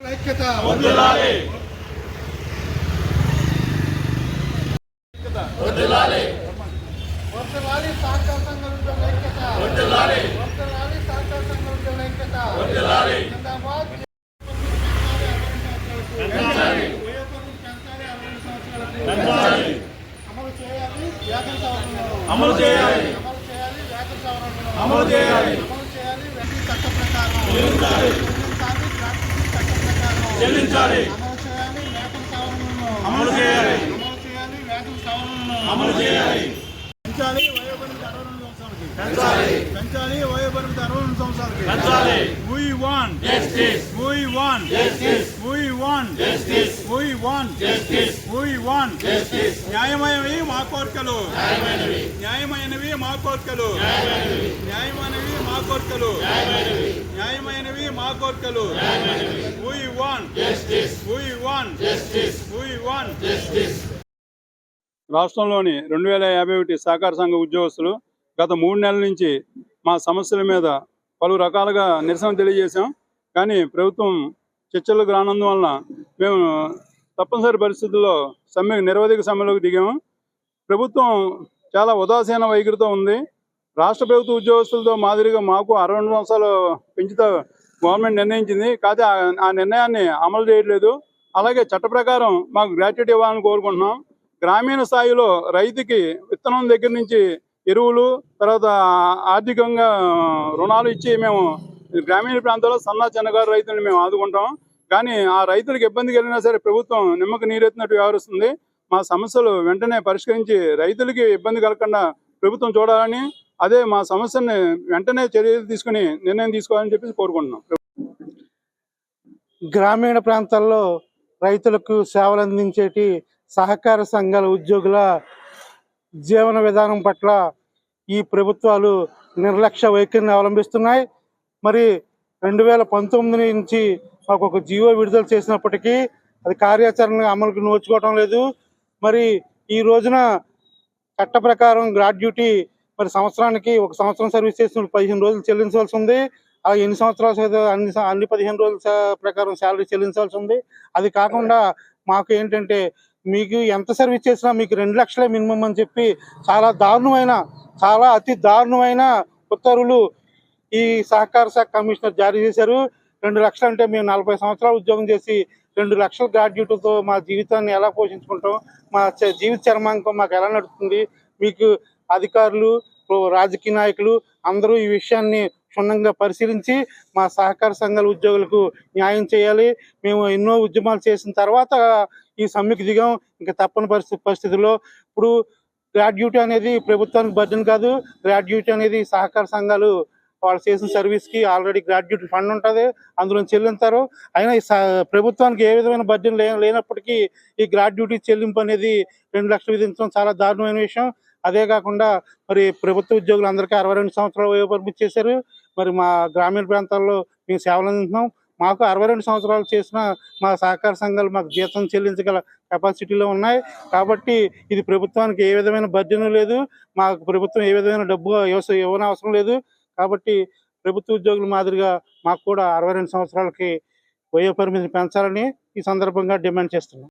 ఐక్యత వర్ధిల్లాలి వర్ధిల్లాలి సహకార సంఘం ఉద్యోగుల ఐక్యత వర్ధిల్లాలి వర్ధిల్లాలి సహకార సంఘం ఉద్యోగుల ఐక్యత వర్ధిల్లాలి జిందాబాద్ పెంచాలి. వయోపరిమితి పెంచాలి అరవై సంవత్సరాలకు పెంచాలి అమలు చేయాలి వేతన సవరణలు అమలు చేయాలి అమలు చేయాలి వేతన సవరణలు అమలు చేయాలి అమలు చేయాలి వెంటనే చట్ట ప్రకారం చెల్లించాలి. చెల్లించాలి గ్రాట్యుటీ చట్ట ప్రకారం చెల్లించాలి అమలు చేయాలి. అమలు చేయాలి. పెంచాలి వయోపరిమితి అరవై రెండు సంవత్సరాలకి. పెంచాలి. పెంచాలి వయోపరిమితి అరవై రెండు సంవత్సరాలకి. పెంచాలి. We want, justice we want, justice we want, justice we want, justice we want. Justice న్యాయమైనవి మా కోరికలు. న్యాయమైనవి. న్యాయమైనవి మా కోరికలు. న్యాయమైనవి. న్యాయమైనవి మా కోరికలు. న్యాయమైనవి. జస్టిస్ రాష్ట్రంలోని రెండు వేల యాభై ఒకటి సహకార సంఘ ఉద్యోగస్తులు గత మూడు నెలల నుంచి మా సమస్యల మీద పలు రకాలుగా నిరసన తెలియజేశాం. కానీ ప్రభుత్వం చర్చలకు రానందువలన మేము తప్పనిసరి పరిస్థితుల్లో సమ్మె నిరవధిక సమ్మెలోకి దిగాము. ప్రభుత్వం చాలా ఉదాసీన వైఖరితో ఉంది. రాష్ట్ర ప్రభుత్వ ఉద్యోగస్తులతో మాదిరిగా మాకు అరవై రెండు సంవత్సరాలు పెంచుతా గవర్నమెంట్ నిర్ణయించింది. కాకపోతే ఆ- ఆ నిర్ణయాన్ని అమలు చేయట్లేదు. అలాగే చట్ట ప్రకారం మాకు గ్రాట్యుటీ ఇవ్వాలని కోరుకుంటున్నాం. గ్రామీణ స్థాయిలో రైతుకి విత్తనం దగ్గర నుంచి ఎరువులు తర్వాత ఆర్థికంగా రుణాలు ఇచ్చి మేము గ్రామీణ ప్రాంతాల్లో సన్న చిన్నగారు రైతులను మేము ఆదుకుంటాం. కానీ ఆ రైతులకు ఇబ్బంది కలిగినా సరే ప్రభుత్వం నిమ్మక నీరెత్తినట్టు వ్యవహరిస్తుంది. మా సమస్యలు వెంటనే పరిష్కరించి రైతులకి ఇబ్బంది కలగకుండా ప్రభుత్వం చూడాలని అదే మా సమస్యని వెంటనే చర్యలు తీసుకుని నిర్ణయం తీసుకోవాలని చెప్పి కోరుకుంటున్నాం. గ్రామీణ ప్రాంతాల్లో రైతులకు సేవలు అందించేటి సహకార సంఘాల ఉద్యోగుల జీవన విధానం పట్ల ఈ ప్రభుత్వాలు నిర్లక్ష్య వైఖరిని అవలంబిస్తున్నాయి. మరి రెండు వేల పంతొమ్మిది నుంచి మాకు ఒక జీవో విడుదల చేసినప్పటికీ అది కార్యాచరణ అమలుకు నోచుకోవటం లేదు. మరి ఈ రోజున చట్ట ప్రకారం గ్రాడ్యుటీ మరి సంవత్సరానికి ఒక సంవత్సరం సర్వీస్ చేసిన పదిహేను రోజులు చెల్లించవలసి ఉంది. అలాగే ఎన్ని సంవత్సరాలు అన్ని అన్ని పదిహేను రోజుల ప్రకారం శాలరీ చెల్లించాల్సి ఉంది. అది కాకుండా మాకు ఏంటంటే మీకు ఎంత సర్వీస్ చేసినా మీకు రెండు లక్షలే మినిమం అని చెప్పి చాలా దారుణమైన చాలా అతి దారుణమైన ఉత్తర్వులు ఈ సహకార శాఖ కమిషనర్ జారీ చేశారు. రెండు లక్షలు అంటే మేము నలభై సంవత్సరాలు ఉద్యోగం చేసి రెండు లక్షల గ్రాడ్యుయేట్తో మా జీవితాన్ని ఎలా పోషించుకుంటాం మా జీవిత చర్మాంకం మాకు ఎలా నడుస్తుంది మీకు అధికారులు రాజకీయ నాయకులు అందరూ ఈ విషయాన్ని క్షుణ్ణంగా పరిశీలించి మా సహకార సంఘాల ఉద్యోగులకు న్యాయం చేయాలి. మేము ఎన్నో ఉద్యమాలు చేసిన తర్వాత ఈ సమ్మెకు దిగాం. ఇంకా తప్పని పరిస్థితి పరిస్థితుల్లో ఇప్పుడు గ్రాడ్యుటీ అనేది ప్రభుత్వానికి బర్డెన్ కాదు. గ్రాడ్యుటీ అనేది సహకార సంఘాలు వాళ్ళు చేసిన సర్వీస్కి ఆల్రెడీ గ్రాడ్యుయేట్ ఫండ్ ఉంటుంది. అందులో చెల్లించారు అయినా ఈ స- ప్రభుత్వానికి ఏ విధమైన బడ్జెట్ లేనప్పటికీ ఈ గ్రాడ్యుటీ చెల్లింపు అనేది రెండు లక్షలు విధించడం చాలా దారుణమైన విషయం. అదే కాకుండా మరి ప్రభుత్వ ఉద్యోగులు అందరికీ అరవై రెండు సంవత్సరాలు వయోపరిమితి చేశారు. మరి మా గ్రామీణ ప్రాంతాల్లో మేము సేవలు అందిస్తున్నాం. మాకు అరవై రెండు సంవత్సరాలు చేసిన మా సహకార సంఘాలు మాకు జీతం చెల్లించగల కెపాసిటీలో ఉన్నాయి. కాబట్టి ఇది ప్రభుత్వానికి ఏ విధమైన బడ్జెట్ లేదు. మాకు ప్రభుత్వం ఏ విధమైన డబ్బు ఇవ్వని ఇవ్వనవసరం లేదు. కాబట్టి ప్రభుత్వ ఉద్యోగుల మాదిరిగా మాకు కూడా అరవై రెండు సంవత్సరాలకి వయో పరిమితిని పెంచాలని ఈ సందర్భంగా డిమాండ్ చేస్తున్నాం.